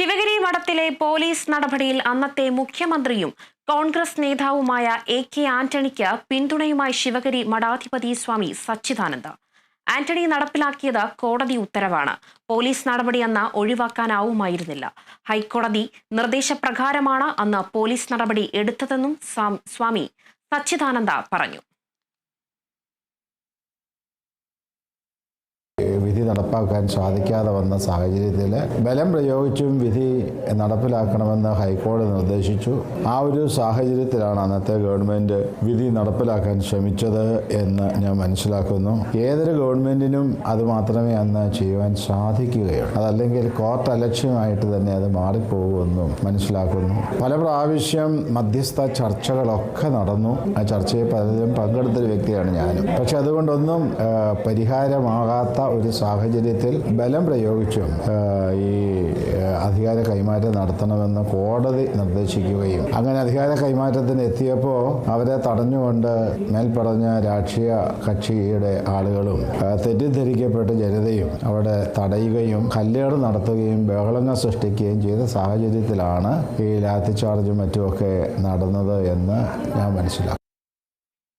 ശിവഗിരി മഠത്തിലെ പോലീസ് നടപടിയിൽ അന്നത്തെ മുഖ്യമന്ത്രിയും കോൺഗ്രസ് നേതാവുമായ എ കെ ആന്റണിക്ക് പിന്തുണയുമായി ശിവഗിരി മഠാധിപതി സ്വാമി സച്ചിദാനന്ദ. ആന്റണി നടപ്പിലാക്കിയത് കോടതി ഉത്തരവാണ്. പോലീസ് നടപടി അന്ന് ഒഴിവാക്കാനാവുമായിരുന്നില്ല. ഹൈക്കോടതി നിർദ്ദേശപ്രകാരമാണ് അന്ന് പോലീസ് നടപടി എടുത്തതെന്നും സ്വാം- സ്വാമി സച്ചിദാനന്ദ പറഞ്ഞു. വിധി നടപ്പാക്കാൻ സാധിക്കാതെ വന്ന സാഹചര്യത്തിൽ ബലം പ്രയോഗിച്ചും വിധി നടപ്പിലാക്കണമെന്ന് ഹൈക്കോടതി നിർദ്ദേശിച്ചു. ആ ഒരു സാഹചര്യത്തിലാണ് അന്നത്തെ ഗവൺമെന്റ് വിധി നടപ്പിലാക്കാൻ ശ്രമിച്ചത് എന്ന് ഞാൻ മനസ്സിലാക്കുന്നു. ഏതൊരു ഗവൺമെന്റിനും അത് മാത്രമേ അന്ന് ചെയ്യുവാൻ സാധിക്കുകയുള്ളൂ. അതല്ലെങ്കിൽ കോർട്ട് അലക്ഷ്യമായിട്ട് തന്നെ അത് മാറിപ്പോകുമെന്നും മനസ്സിലാക്കുന്നു. പല പ്രാവശ്യം മധ്യസ്ഥ ചർച്ചകളൊക്കെ നടന്നു. ആ ചർച്ചയിൽ പലരും പങ്കെടുത്തൊരു വ്യക്തിയാണ് ഞാനും. പക്ഷെ അതുകൊണ്ടൊന്നും പരിഹാരമാകാത്ത ഒരു സാഹചര്യത്തിൽ ബലം പ്രയോഗിച്ചും ഈ അധികാര കൈമാറ്റം നടത്തണമെന്ന് കോടതി നിർദ്ദേശിക്കുകയും അങ്ങനെ അധികാര കൈമാറ്റത്തിന് എത്തിയപ്പോൾ അവരെ തടഞ്ഞുകൊണ്ട് മേൽപ്പറഞ്ഞ രാഷ്ട്രീയ കക്ഷിയുടെ ആളുകളും തെറ്റിദ്ധരിക്കപ്പെട്ട ജനതയും അവിടെ തടയുകയും കല്ലേട് നടത്തുകയും ബഹളങ്ങൾ സൃഷ്ടിക്കുകയും ചെയ്ത സാഹചര്യത്തിലാണ് ഈ ലാത്തിച്ചാർജും മറ്റുമൊക്കെ നടന്നത് എന്ന് ഞാൻ മനസ്സിലാക്കും